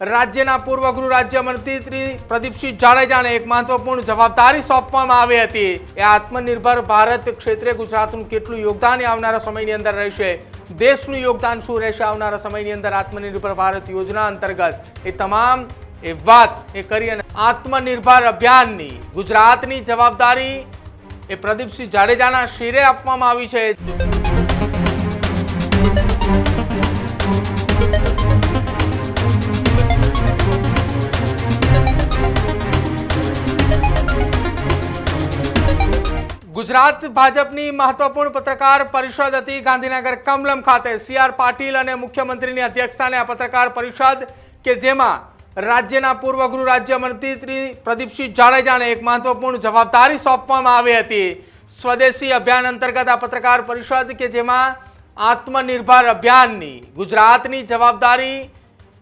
રાજ્યના પૂર્વ ગૃહ રાજ્યમંત્રી શ્રી પ્રદીપસિંહ જાડેજાને એક મહત્વપૂર્ણ જવાબદારી સોંપવામાં આવી હતી. એ આત્મનિર્ભર ભારત ક્ષેત્રે ગુજરાતનું કેટલું યોગદાન આવનારા સમયની અંદર રહેશે. દેશનું યોગદાન શું રહેશે આવનારા સમયની અંદર આત્મનિર્ભર ભારત યોજના અંતર્ગત? એ તમામ એ વાત એ કરી અને આત્મનિર્ભર અભિયાનની ગુજરાતની જવાબદારી એ પ્રદીપસિંહ જાડેજાના શિરે આપવામાં આવી છે. ગુજરાત ભાજપની મહત્વપૂર્ણ પત્રકાર પરિષદ હતી. ગાંધીનગર કમલમ ખાતે સી આર પાટીલ અને મુખ્યમંત્રીની અધ્યક્ષતાને આ પત્રકાર પરિષદ કે જેમાં રાજ્યના પૂર્વ ગૃહ રાજ્યમંત્રી પ્રદીપસિંહ જાડેજાને એક મહત્વપૂર્ણ જવાબદારી સોંપવામાં આવી હતી. સ્વદેશી અભિયાન અંતર્ગત આ પત્રકાર પરિષદ કે જેમાં આત્મનિર્ભર અભિયાનની ગુજરાતની જવાબદારી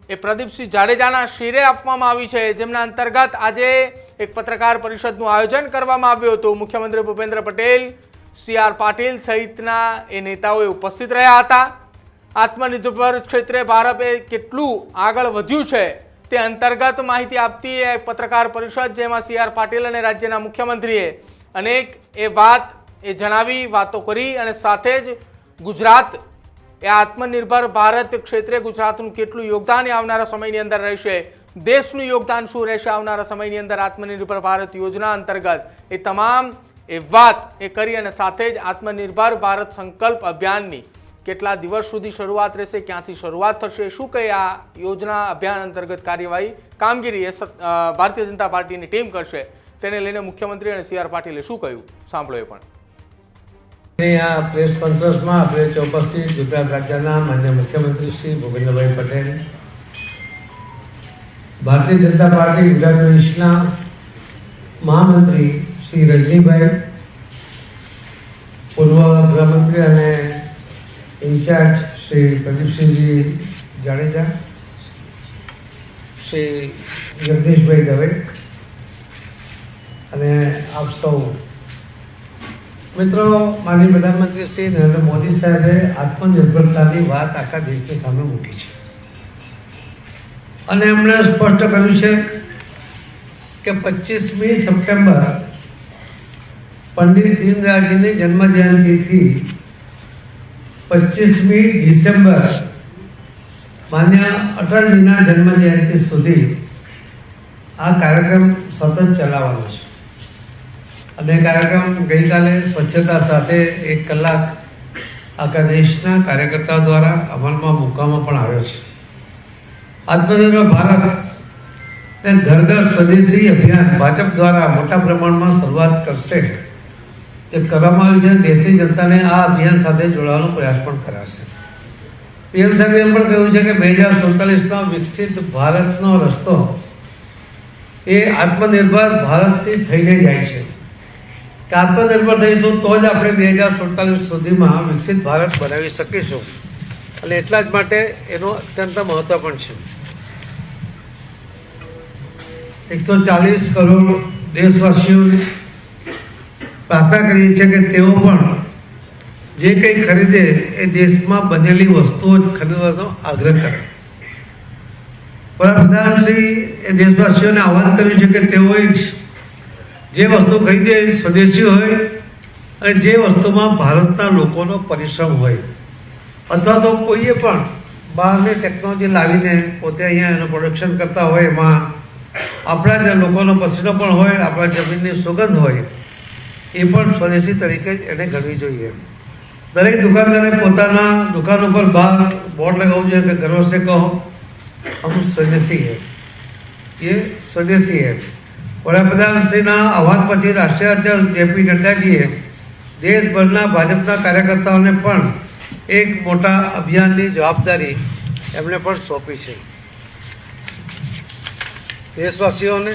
એ પ્રદીપસિંહ જાડેજાના શિરે આપવામાં આવી છે. જેમના અંતર્ગત આજે એક પત્રકાર પરિષદનું આયોજન કરવામાં આવ્યું હતું. મુખ્યમંત્રી ભૂપેન્દ્ર પટેલ, સી આર પાટીલ સહિતના એ નેતાઓએ ઉપસ્થિત રહ્યા હતા. આત્મનિર્ભર ક્ષેત્રે ભારતે કેટલું આગળ વધ્યું છે તે અંતર્ગત માહિતી આપતી એ પત્રકાર પરિષદ, જેમાં સી આર પાટીલ અને રાજ્યના મુખ્યમંત્રીએ અનેક એ વાત એ જણાવી, વાતો કરી અને સાથે જ ગુજરાત એ આત્મનિર્ભર ભારત ક્ષેત્રે ગુજરાતનું કેટલું યોગદાન આવનારા સમયની અંદર રહેશે? દેશનું યોગદાન શું રહેશે આવનારા સમયની અંદર? આત્મનિર્ભર ભારત યોજના અંતર્ગત એ તમામ એ વાત એ કરી અને સાથે જ આત્મનિર્ભર ભારત સંકલ્પ અભિયાનની કેટલા દિવસ સુધી શરૂઆત રહેશે, ક્યાંથી શરૂઆત થશે, શું કઈ આ યોજના અભિયાન અંતર્ગત કાર્યવાહી, કામગીરી એ ભારતીય જનતા પાર્ટીની ટીમ કરશે? તેને લઈને મુખ્યમંત્રી અને સી આર પાટીલે શું કહ્યું? સાંભળો એ પણ. આ પ્રેસ કોન્ફરન્સમાં આપણે ચોપસ્થિત ગુજરાત રાજ્યના માન્ય મુખ્યમંત્રી શ્રી ભૂપેન્દ્રભાઈ પટેલ, ભારતીય જનતા પાર્ટી ગુજરાત પ્રદેશના મહામંત્રી શ્રી રજનીભાઈ, પૂર્વ ગૃહમંત્રી અને ઇન્ચાર્જ શ્રી પ્રદીપસિંહજી જાડેજા, શ્રી જગદીશભાઈ દવે અને આપ સૌ મિત્રો, માનનીય પ્રધાનમંત્રી શ્રી નરેન્દ્ર મોદી સાહેબે આત્મનિર્ભરતાની વાત આખા દેશની સામે મૂકી છે. અને એમણે સ્પષ્ટ કર્યું છે કે પચીસમી સપ્ટેમ્બર પંડિત દીનદયાળજીની જન્મ જયંતિથી પચીસમી ડિસેમ્બર માન્ય અટલજીના જન્મ જયંતિ સુધી આ કાર્યક્રમ સતત ચલાવવાનો છે. અને કાર્યક્રમ ગઈકાલે સ્વચ્છતા સાથે એક કલાક આખા દેશના કાર્યકર્તાઓ દ્વારા અમલમાં મૂકવામાં પણ આવ્યો છે. આત્મનિર્ભર ભારત ને ઘર ઘર સ્વદેશી અભિયાન ભાજપ દ્વારા મોટા પ્રમાણમાં શરૂઆત કરશે. જે કરવામાં આવ્યું છે દેશની જનતાને આ અભિયાન સાથે જોડાવાનો પ્રયાસ પણ કરાશે. પીએમ સાહેબે એમ પણ કહ્યું છે કે બે હજાર સુડતાલીસનો વિકસિત ભારતનો રસ્તો એ આત્મનિર્ભર ભારતથી થઈને જાય છે. આત્મનિર્ભર થઈશું તો જ આપણે બે હજાર સુડતાલીસ સુધીમાં વિકસિત ભારત બનાવી શકીશું. અને એટલા જ માટે એનું અત્યંત મહત્વ પણ છે. એકસો ચાલીસ કરોડ દેશવાસીઓને પ્રાર્થના કરીએ છીએ કે તેઓ પણ જે કંઈ ખરીદે એ દેશમાં બનેલી વસ્તુઓ જ ખરીદવાનો આગ્રહ કરે. વડાપ્રધાનશ્રી એ દેશવાસીઓને આહવાન કર્યું છે કે તેઓએ જે વસ્તુ ખરીદે એ સ્વદેશી હોય અને જે વસ્તુમાં ભારતના લોકોનો પરિશ્રમ હોય અથવા તો કોઈએ પણ બહારની ટેકનોલોજી લાવીને પોતે અહીંયા એનું પ્રોડક્શન કરતા હોય એમાં આપણા જે લોકોનો પસીનો પણ હોય આપણા જમીનની સુગંધ હોય એ પણ સ્વદેશી તરીકે જ એને ગણવી જોઈએ દરેક દુકાનદારે પોતાના દુકાન ઉપર બહાર બોર્ડ લગાવવું જોઈએ કે ગર્વ સે કહો હમ સ્વદેશી હૈ ये स्वदेशी है વડાપ્રધાનશ્રીના આહવાન પછી રાષ્ટ્રીય અધ્યક્ષ જેપી નડ્ડાજીએ દેશભરના ભાજપના કાર્યકર્તાઓને પણ એક મોટા અભિયાનની જવાબદારી એમણે પણ સોંપી છે. દેશવાસીઓને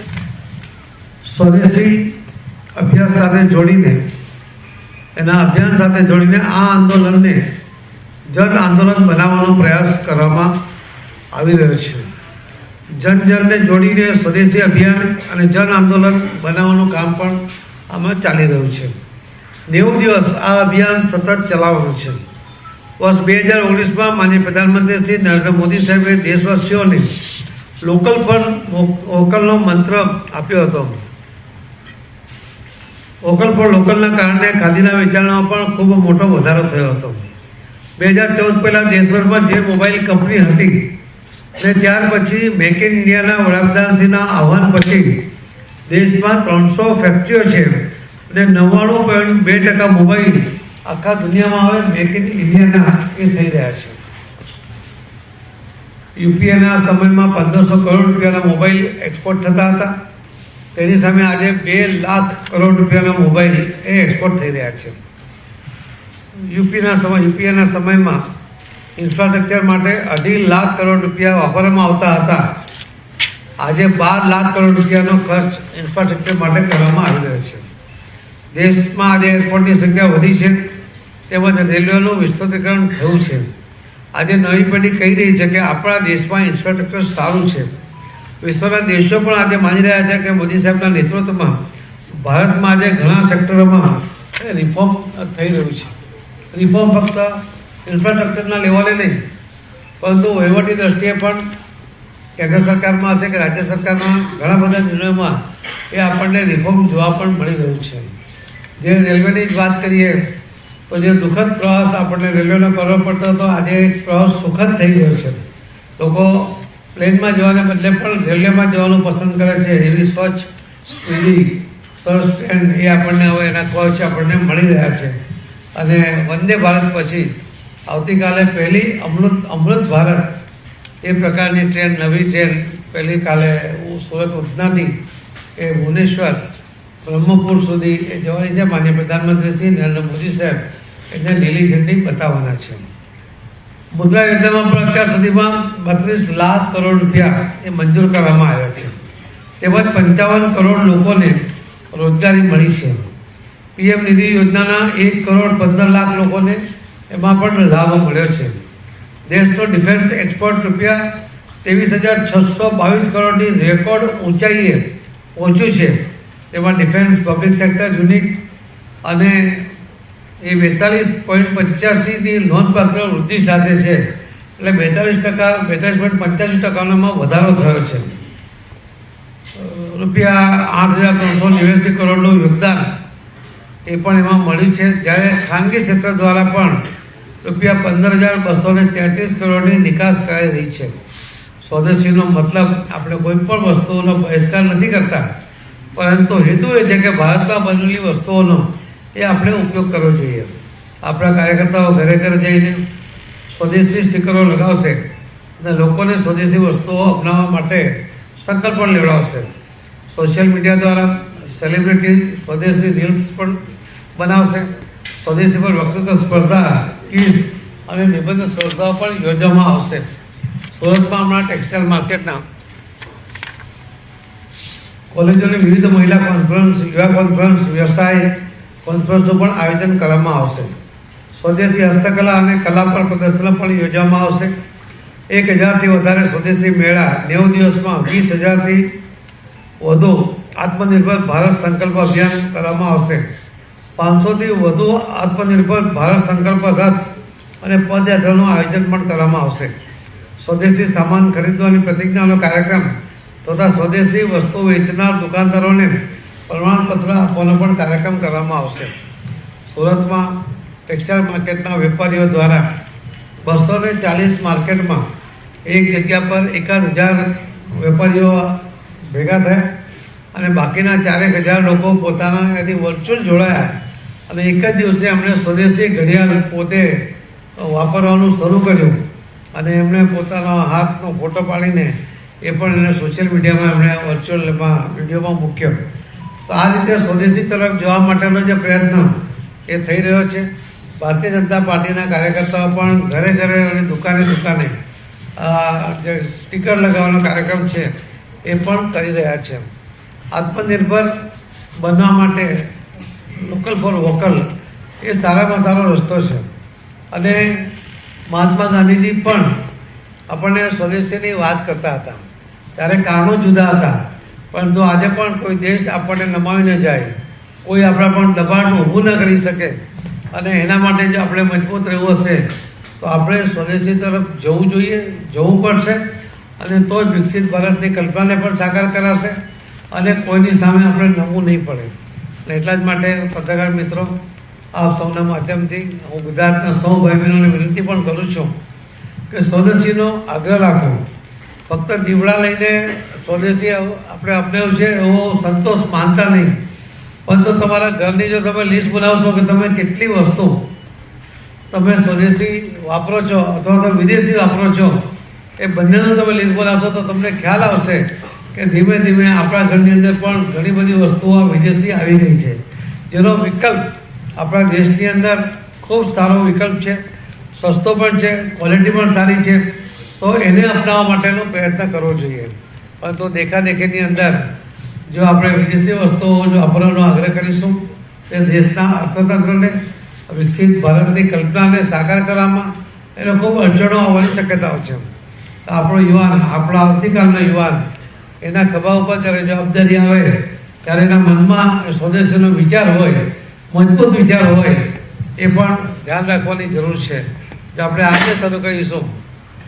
સ્વદેશી અભ્યાસ સાથે જોડીને, એના અભિયાન સાથે જોડીને આ આંદોલનને જન આંદોલન બનાવવાનો પ્રયાસ કરવામાં આવી રહ્યો છે. જન જનને જોડીને સ્વદેશી અભિયાન અને જન આંદોલન બનાવવાનું કામ પણ આમાં ચાલી રહ્યું છે. નેવું દિવસ આ અભિયાન સતત ચલાવવાનું છે. વર્ષ બે હજાર ઓગણીસમાં માનનીય પ્રધાનમંત્રી શ્રી નરેન્દ્ર મોદી સાહેબે દેશવાસીઓને લોકલ ફોર વોકલનો મંત્ર આપ્યો હતો. વોકલ ફોર લોકલના કારણે ખાદીના વેચાણમાં પણ ખૂબ મોટો વધારો થયો હતો. બે હજાર ચૌદ પહેલાં દેશભરમાં જે મોબાઈલ કંપની હતી ને ત્યાર પછી મેક ઇન ઇન્ડિયાના વડાપ્રધાનશ્રીના આહવાન પછી દેશમાં ત્રણસો ફેક્ટરીઓ છે અને નવ્વાણું પોઈન્ટ બે ટકા મોબાઈલ આખા દુનિયામાં હવે મેક ઇન ઇન્ડિયાના એ થઈ રહ્યા છે. યુપીએના સમયમાં પંદરસો કરોડ રૂપિયાના મોબાઈલ એક્સપોર્ટ થતા હતા. તેની સામે આજે બે લાખ કરોડ રૂપિયાના મોબાઈલ એ એક્સપોર્ટ થઈ રહ્યા છે. યુપીના સમય, યુપીએના સમયમાં ઇન્ફ્રાસ્ટ્રક્ચર માટે અઢી લાખ કરોડ રૂપિયા વાપરવામાં આવતા હતા. આજે બાર લાખ કરોડ રૂપિયાનો ખર્ચ ઇન્ફ્રાસ્ટ્રક્ચર માટે કરવામાં આવી રહ્યો છે. દેશમાં આજે એરપોર્ટની સંખ્યા વધી છે, તેમજ રેલવેનું વિસ્તૃતીકરણ થયું છે. આજે નવી પેઢી કહી રહી છે કે આપણા દેશમાં ઇન્ફ્રાસ્ટ્રક્ચર સારું છે. વિશ્વના દેશો પણ આજે માની રહ્યા છે કે મોદી સાહેબના નેતૃત્વમાં ભારતમાં આજે ઘણા સેક્ટરોમાં રિફોર્મ થઈ રહ્યું છે. રિફોર્મ ફક્ત ઇન્ફ્રાસ્ટ્રક્ચરના લેવલે નહીં. પરંતુ વહીવટી દ્રષ્ટિએ પણ કેન્દ્ર સરકારમાં હશે કે રાજ્ય સરકારના ઘણા બધા નિર્ણયોમાં એ આપણને રિફોર્મ જોવા પણ મળી રહ્યું છે. જે રેલવેની જ વાત કરીએ, તો જે દુઃખદ પ્રવાસ આપણને રેલવેનો કરવો પડતો હતો, આજે પ્રવાસ સુખદ થઈ ગયો છે. લોકો પ્લેનમાં જવાને બદલે પણ રેલવેમાં જવાનું પસંદ કરે છે. એવી સ્વચ્છ, સ્પીડી સરસ ટ્રેન એ આપણને હવે એના કોચ આપણને મળી રહ્યા છે. અને વંદે ભારત પછી આવતીકાલે પહેલી અમૃત અમૃત ભારત એ પ્રકારની ટ્રેન, નવી ટ્રેન. પહેલી કાલે હું સુરત ઉધનાથી એ ભુવનેશ્વર, બ્રહ્મપુર સુધી એ જવાની છે. માન્ય પ્રધાનમંત્રી શ્રી નરેન્દ્ર મોદી સાહેબ એને લીલી ઝંડી બતાવવાના છે. મુદ્રા યોજનામાં પણ અત્યાર સુધીમાં બત્રીસ લાખ કરોડ રૂપિયા એ મંજૂર કરવામાં આવ્યા છે. તેમજ પંચાવન કરોડ લોકોને રોજગારી મળી છે. પીએમ નિધિ યોજનાના એક કરોડ પંદર લાખ લોકોને એમાં પણ લાભ મળ્યો છે. દેશનો ડિફેન્સ એક્સપોર્ટ રૂપિયા ત્રેવીસ હજાર છસો બાવીસ કરોડની રેકોર્ડ ઊંચાઈએ પહોંચ્યું છે. તેમાં ડિફેન્સ પબ્લિક સેક્ટર યુનિટ અને એ બેતાલીસ પોઈન્ટ પંચ્યાસીની નોંધપાત્ર વૃદ્ધિ સાથે છે. એટલે બેતાલીસ ટકા, બેતાલીસ પોઈન્ટ પંચ્યાસી ટકાનોમાં વધારો થયો છે. રૂપિયા આઠ હજાર ત્રણસો નેવ્યાસી કરોડનું યોગદાન એ પણ એમાં મળ્યું છે. જ્યારે ખાનગી ક્ષેત્ર દ્વારા પણ રૂપિયા પંદર હજાર બસો ને તેત્રીસ કરોડની નિકાસ કરાઈ રહી છે. સ્વદેશીનો મતલબ આપણે કોઈ પણ વસ્તુઓનો બહિષ્કાર નથી કરતા. પરંતુ હેતુ એ છે કે ભારતમાં બનેલી વસ્તુઓનો એ આપણે ઉપયોગ કરવો જોઈએ. આપણા કાર્યકર્તાઓ ઘરે ઘરે જઈને સ્વદેશી સ્ટીકરો લગાવશે અને લોકોને સ્વદેશી વસ્તુઓ અપનાવવા માટે સંકલ્પ પણ લેવડાવશે. સોશિયલ મીડિયા દ્વારા સેલિબ્રિટી સ્વદેશી રીલ્સ પણ બનાવશે. સ્વદેશી પર વક્તૃત્વ સ્પર્ધા ક્વિઝ અને નિબંધ સ્પર્ધાઓ પણ યોજવામાં આવશે. સુરતમાં હમણાં ટેક્સટાઇલ માર્કેટના કોલેજોની વિવિધ મહિલા કોન્ફરન્સ યુવા કોન્ફરન્સ વ્યવસાય કોન્ફરન્સનું પણ આયોજન કરવામાં આવશે. સ્વદેશી હસ્તકલા અને કલા પર પ્રદર્શન પણ યોજવામાં આવશે. એક હજારથી વધારે સ્વદેશી મેળા નેવું દિવસમાં વીસ હજારથી વધુ આત્મનિર્ભર ભારત સંકલ્પ અભિયાન કરવામાં આવશે. પાંચસોથી વધુ આત્મનિર્ભર ભારત સંકલ્પ રથ અને પદયાત્રાનું આયોજન પણ કરવામાં આવશે. સ્વદેશી સામાન ખરીદવાની પ્રતિજ્ઞાનો કાર્યક્રમ તથા સ્વદેશી વસ્તુ વેચનાર દુકાનદારોને પ્રમાણપત્ર આપવાનો પણ કાર્યક્રમ કરવામાં આવશે. સુરતમાં ટેક્સટાઇલ માર્કેટના વેપારીઓ દ્વારા બસો ને ચાલીસ માર્કેટમાં એક જગ્યા પર એકાદ હજાર વેપારીઓ ભેગા થયા. અને બાકીના ચારેક હજાર લોકો પોતાના એથી વર્ચ્યુઅલ જોડાયા. અને એક જ દિવસે એમણે સ્વદેશી ઘડિયાળ પોતે વાપરવાનું શરૂ કર્યું. અને એમણે પોતાનો હાથનો ફોટો પાડીને એ પણ એને સોશિયલ મીડિયામાં એમણે વર્ચ્યુઅલમાં વિડીયોમાં મૂક્યો. તો આ રીતે સ્વદેશી તરફ જવા માટેનો જે પ્રયત્ન એ થઈ રહ્યો છે. ભારતીય જનતા પાર્ટીના કાર્યકર્તાઓ પણ ઘરે ઘરે અને દુકાને દુકાને જે સ્ટીકર લગાવવાનો કાર્યક્રમ છે એ પણ કરી રહ્યા છે. આત્મનિર્ભર બનવા માટે લોકલ ફોર વોકલ એ સારામાં સારો રસ્તો છે. અને મહાત્મા ગાંધીજી પણ આપણને સ્વદેશીની વાત કરતા હતા. ત્યારે કારણો જુદા હતા. પરંતુ આજે પણ કોઈ દેશ આપણને નમાવી ન જાય. કોઈ આપણા પણ દબાણ ઊભું ન કરી શકે. અને એના માટે જો આપણે મજબૂત રહેવું હશે, તો આપણે સ્વદેશી તરફ જવું જોઈએ, જવું પડશે. અને તો જ વિકસિત ભારતની કલ્પનાને પણ સાકાર કરાશે. અને કોઈની સામે આપણે નમવું નહીં પડે. અને એટલા જ માટે પત્રકાર મિત્રો, આપ સૌના માધ્યમથી હું ગુજરાતના સૌ ભાઈ બહેનોને વિનંતી પણ કરું છું કે સ્વદેશીનો આગ્રહ રાખો. ફક્ત દીવડા લઈને સ્વદેશી આપણે અપનાવ્યું છે, એવો સંતોષ માનતા નહીં. પરંતુ તમારા ઘરની જો તમે લિસ્ટ બનાવશો કે તમે કેટલી વસ્તુ તમે સ્વદેશી વાપરો છો અથવા તો વિદેશી વાપરો છો, એ બંનેનું તમે લિસ્ટ બનાવશો તો તમને ખ્યાલ આવશે કે ધીમે ધીમે આપણા ઘરની અંદર પણ ઘણી બધી વસ્તુઓ વિદેશી આવી રહી છે. જેનો વિકલ્પ આપણા દેશની અંદર ખૂબ સારો વિકલ્પ છે, સસ્તો પણ છે ક્વોલિટી પણ સારી છે. તો એને અપનાવવા માટેનો પ્રયત્ન કરવો જોઈએ. પરંતુ દેખાદેખીની અંદર જો આપણે વિદેશી વસ્તુઓ જો વાપરવાનો આગ્રહ કરીશું, તે દેશના અર્થતંત્રને, વિકસિત ભારતની કલ્પનાને સાકાર કરવામાં એને ખૂબ અડચણો આવવાની શક્યતાઓ છે. આપણો યુવાન, આપણા આવતીકાલનો યુવાન એના ખભા ઉપર જ્યારે જવાબદારી આવે, ત્યારે એના મનમાં સ્વદેશીનો વિચાર હોય, મજબૂત વિચાર હોય, એ પણ ધ્યાન રાખવાની જરૂર છે. જો આપણે આજે શરૂ કરીશું,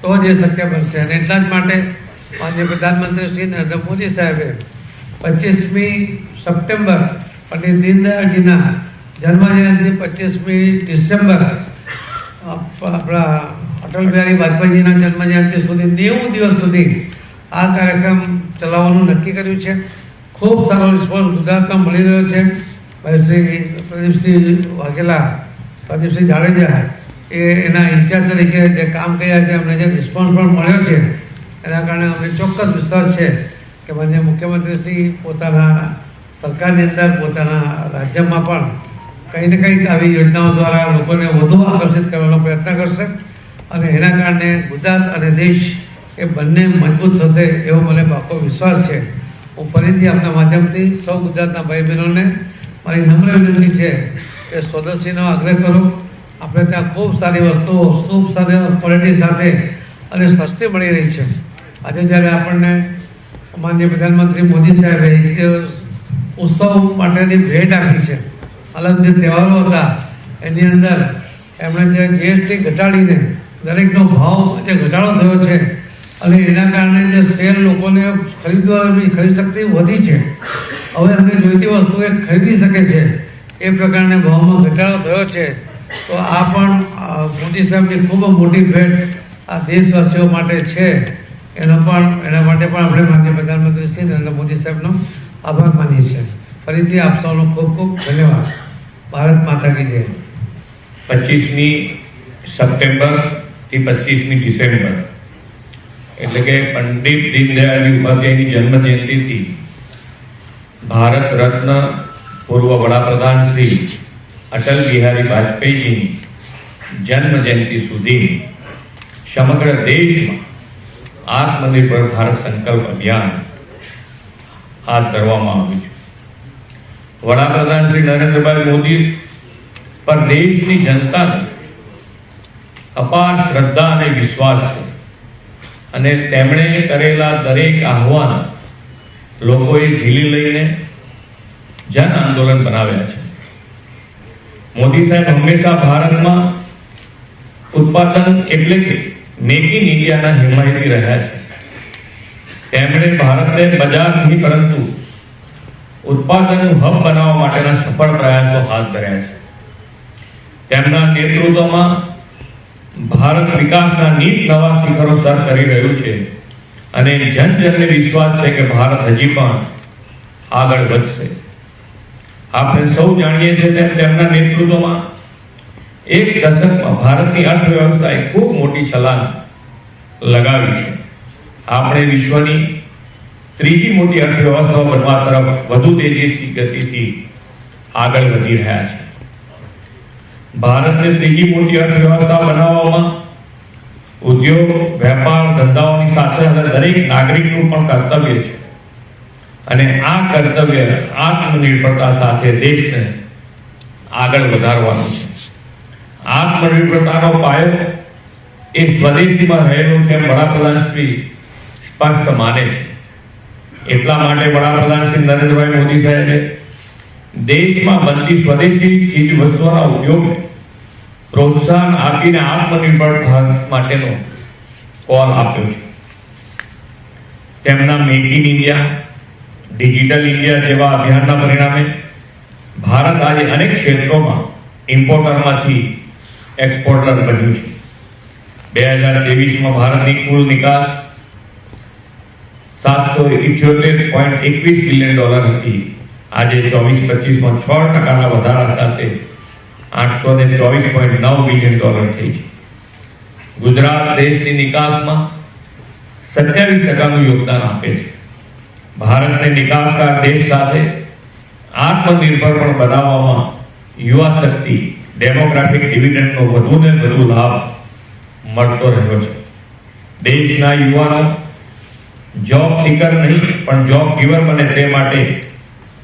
તો જ એ શક્ય બનશે. અને એટલા જ માટે માનનીય પ્રધાનમંત્રી શ્રી નરેન્દ્ર મોદી સાહેબે પચીસમી સપ્ટેમ્બર પંડિત દીનદયાળજીના જન્મજયંતિ પચીસમી ડિસેમ્બર આપણા અટલ બિહારી વાજપેયીજીના જન્મજયંતિ સુધી નેવું દિવસ સુધી આ કાર્યક્રમ ચલાવવાનું નક્કી કર્યું છે. ખૂબ સારો રિસ્પોન્સ ગુજરાતમાં મળી રહ્યો છે. શ્રી પ્રદીપસિંહ વાઘેલા, પ્રદીપસિંહ જાડેજા એ એના ઇન્ચાર્જ તરીકે જે કામ કર્યા છે અમને જે રિસ્પોન્સ પણ મળ્યો છે, એના કારણે અમને ચોક્કસ વિશ્વાસ છે કે માન્ય મુખ્યમંત્રીશ્રી પોતાના સરકારની અંદર, પોતાના રાજ્યમાં પણ કંઈ ને કંઈક આવી યોજનાઓ દ્વારા લોકોને વધુ આકર્ષિત કરવાનો પ્રયત્ન કરશે. અને એના કારણે ગુજરાત અને દેશ એ બંને મજબૂત થશે એવો મને પાકો વિશ્વાસ છે. હું ફરીથી આપના માધ્યમથી સૌ ગુજરાતના ભાઈ બહેનોને મારી નમ્ર વિનંતી છે એ સ્વદેશીનો આગ્રહ કરો. આપણે ત્યાં ખૂબ સારી વસ્તુઓ, ખૂબ સારી ક્વોલિટી સાથે અને સસ્તી મળી રહી છે. આજે જ્યારે આપણને માનનીય પ્રધાનમંત્રી મોદી સાહેબે ઉત્સવ માટેની ભેટ આપી છે. અલગ જે તહેવારો હતા, એની અંદર એમણે જે જીએસટી ઘટાડીને દરેકનો ભાવ જે ઘટાડો થયો છે અને એના કારણે જે શેર લોકોને ખરીદવાની ખરીદ શક્તિ વધી છે. હવે એમને જોઈતી વસ્તુ એ ખરીદી શકે છે. એ પ્રકારને ભાવમાં ઘટાડો થયો છે. તો આ પણ મોદી સાહેબની ખૂબ મોટી ભેટ આ દેશવાસીઓ માટે છે. એનો પણ, એના માટે પણ આપણે માનનીય પ્રધાનમંત્રી શ્રી નરેન્દ્ર મોદી સાહેબનો આભાર માનીએ છીએ. ફરીથી આપ સૌનો ખૂબ ખૂબ ધન્યવાદ. ભારત માતા કી જય. પચીસમી સપ્ટેમ્બરથી પચીસમી ડિસેમ્બર. એટલે કે પંડિત દીનદયાળજી ઉપાધ્યાયની જન્મ જયંતિથી ભારત રત્ન પૂર્વ વડાપ્રધાન શ્રી અટલ બિહારી વાજપેયીજીની જન્મ જયંતિ સુધી સમગ્ર દેશમાં આત્મનિર્ભર ભારત સંકલ્પ અભિયાન હાથ ધરવામાં આવ્યું છે. વડાપ્રધાન શ્રી નરેન્દ્રભાઈ મોદી પર દેશની જનતાને અપાર શ્રદ્ધા અને વિશ્વાસ છે. અને તેમણે કરેલા દરેક આહવાન લોકોએ ઝીલી લઈને જન આંદોલન બનાવ્યા છે. મોદી સાહેબ હંમેશા ભારતમાં ઉત્પાદન એટલે કે મેક ઇન ઇન્ડિયાના હિમાયતી રહ્યા છે. તેમણે ભારતને બજાર નહીં પરંતુ ઉત્પાદનનું હબ બનાવવા માટેના સફળ પ્રયાસો હાથ ધર્યા છે. તેમના નેતૃત્વમાં ભારત વિકાસના નીત નવા શિખરો સર કરી રહ્યું છે. અને જન જનને વિશ્વાસ છે કે ભારત હજી પણ આગળ વધશે. આપણે સૌ જાણીએ છીએ તેમ તેમના નેતૃત્વમાં એક દશકમાં ભારતની અર્થવ્યવસ્થાએ ખૂબ મોટી છલાંગ લગાવી છે. આપણે વિશ્વની ત્રીજી મોટી અર્થવ્યવસ્થા બનવા તરફ વધુ તેજીથી, ગતિથી આગળ વધી રહ્યા છે ભારતને ત્રીજી મોટી અર્થવ્યવસ્થા બનાવવામાં ઉદ્યોગ, વેપાર, ધંધાઓની સાથે સાથે દરેક નાગરિકનું પણ કર્તવ્ય છે. અને આ કર્તવ્ય આત્મનિર્ભરતા સાથે દેશને આગળ વધારવાનું છે. આત્મનિર્ભરતાનો પાયો એ સ્વદેશીમાં રહેલો છે વડાપ્રધાન શ્રી સ્પષ્ટ માને છે. એટલા માટે વડાપ્રધાન શ્રી નરેન્દ્રભાઈ મોદી સાહેબે દેશમાં બનતી સ્વદેશી ચીજ વસ્તુઓના ઉપયોગને પ્રોત્સાહન આપીને આત્મનિર્ભર ભારત માટેનો કોલ આપ્યો છે. તેમના make in India digital India જેવા અભિયાનના પરિણામે ભારત આજે અનેક ક્ષેત્રોમાં ઇમ્પોર્ટરમાંથી એક્સપોર્ટર બન્યું છે. બે હજાર ત્રેવીસમાં ભારતની કુલ નિકાસ સાતસો ઇઠ્યોતેર પોઈન્ટ એકવીસ બિલિયન ડોલર હતી. આજે ચોવીસ પચીસમાં છ ટકાના વધારા સાથે આઠસો ને ચોવીસ પોઈન્ટ નવ બિલિયન ડોલર થઈ છે. ગુજરાત દેશની નિકાસમાં સત્યાવીસ ટકાનું યોગદાન આપે છે. ભારતને નિકાસકાર દેશ સાથે આત્મનિર્ભર પણ બનાવવામાં યુવા શક્તિ ડેમોગ્રાફિક ડિવિડન્ડનો વધુ ને વધુ લાભ મળતો રહ્યો છે. દેશના યુવાનો જોબ સિકર નહીં, પણ જોબ ગીવર બને તે માટે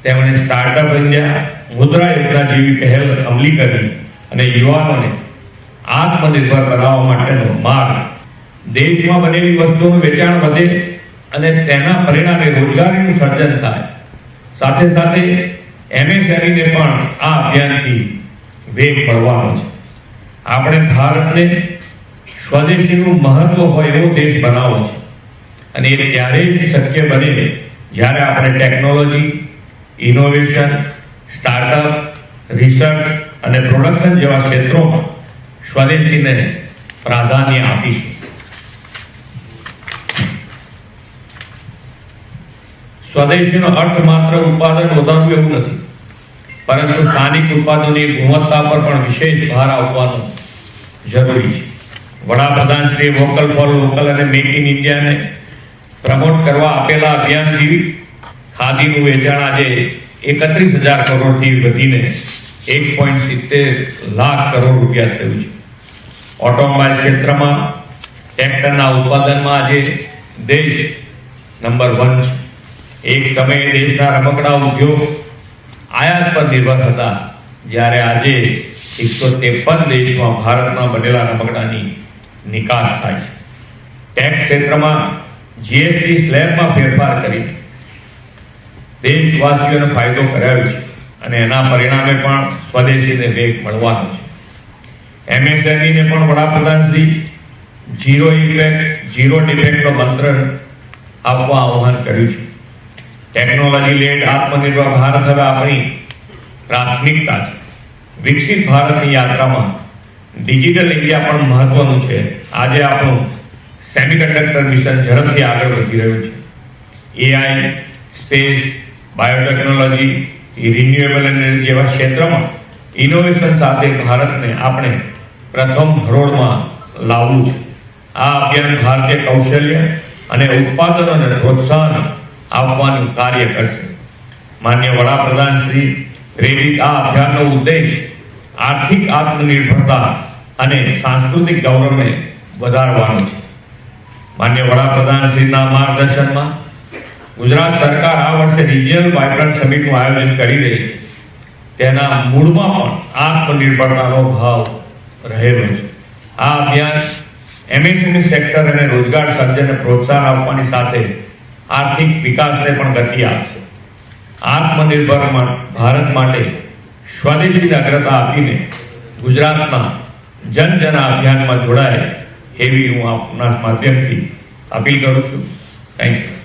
તેમણે સ્ટાર્ટઅપ ઇન્ડિયા મુદ્રા યોજના જેવી પહેલ અમલી કરી અને યુવાનોને આત્મનિર્ભર બનાવવા માટેનો માર્ગ. દેશમાં બનેલી વસ્તુઓનું વેચાણ વધે અને તેના પરિણામે રોજગારીનું સર્જન થાય. સાથે સાથે એમએસએમઈને પણ આ અભિયાનથી વેગ મળવાનો છે. આપણે ભારતને સ્વદેશીનું મહત્વ હોય એવો દેશ બનાવવો છે. અને એ ત્યારે જ શક્ય બને જ્યારે આપણે ટેકનોલોજી ઇનોવેશન સ્ટાર્ટઅપ રિસર્ચ અને પ્રોડક્શન જેવા ક્ષેત્રોમાં સ્વદેશીને પ્રાધાન્ય આપીશું. સ્વદેશીનો અર્થ માત્ર ઉત્પાદન વધારવું એવું નથી, પરંતુ સ્થાનિક ઉત્પાદનોની ગુણવત્તા પર પણ વિશેષ ભાર આપવાનો જરૂરી છે. વડાપ્રધાન શ્રી વોકલ ફોર લોકલ અને મેક ઇન ઇન્ડિયાને પ્રમોટ કરવા આપેલા અભિયાનથી ખાદીનું વેચાણ આજે એકત્રીસ હજાર કરોડથી વધીને એક પોઈન્ટ સિત્તેર લાખ કરોડ રૂપિયા થયું છે. ઓટોમોબાઈલ ક્ષેત્રમાં, ટ્રેક્ટરના ઉત્પાદનમાં આજે દેશ નંબર વન છે. એક સમયે દેશના રમકડા ઉદ્યોગ આયાત પર નિર્ભર હતા, જ્યારે આજે એકસો ત્રેપન દેશમાં ભારતમાં બનેલા રમકડાની નિકાસ થાય છે. ટેક્સ ક્ષેત્રમાં જીએસટી સ્લેબમાં ફેરફાર કરી દેશવાસીઓને ફાયદો કરાયો છે અને એના પરિણામે પણ સ્વદેશીને વેગ મળવાનો છે. એમએસએમઈને પણ વડાપ્રધાન શ્રી ઝીરો ઇફેક્ટ ઝીરો ડિફેક્ટનો મંત્ર આપવા આહ્વાન કર્યું છે. ટેકનોલોજી લેડ આત્મનિર્ભર ભારત હવે આપણી પ્રાથમિકતા છે. વિકસિત ભારતની યાત્રામાં ડિજિટલ ઇન્ડિયા પણ મહત્વનું છે. આજે આપણું સેમિકન્ડક્ટર મિશન ઝડપથી આગળ વધી રહ્યું છે. AI, space biotechnology renewable energy જેવા ક્ષેત્રમાં ઇનોવેશન સાથે ભારતને આપણે પ્રથમ હરોળમાં લાવવું છે. આ અભિયાન ભારતીય કૌશલ્ય અને ઉત્પાદનોને પ્રોત્સાહન આપવાનું કાર્ય કરશે. માન્ય વડાપ્રધાન શ્રી પ્રેરિત આ અભિયાનનો ઉદ્દેશ આર્થિક આત્મનિર્ભરતા અને સાંસ્કૃતિક ગૌરવને વધારવાનો છે. માન્ય વડાપ્રધાન શ્રીના માર્ગદર્શનમાં ગુજરાત સરકાર આ વર્ષે રિજિયલ વાયબ્રન્ટ સમિટનું આયોજન કરી રહી છે. તેના મૂળમાં પણ આત્મનિર્ભરતાનો ભાવ રહેલો છે. આ અભિયાન એમએસએમઈ સેક્ટર અને રોજગાર સર્જનને પ્રોત્સાહન આપવાની સાથે આર્થિક વિકાસને પણ ગતિ આપશે. આત્મનિર્ભર ભારત માટે સ્વદેશી અગ્રતા આપીને ગુજરાતના જન જન અભિયાનમાં જોડાય એવી હું આપના માધ્યમથી અપીલ કરું છું. Thank you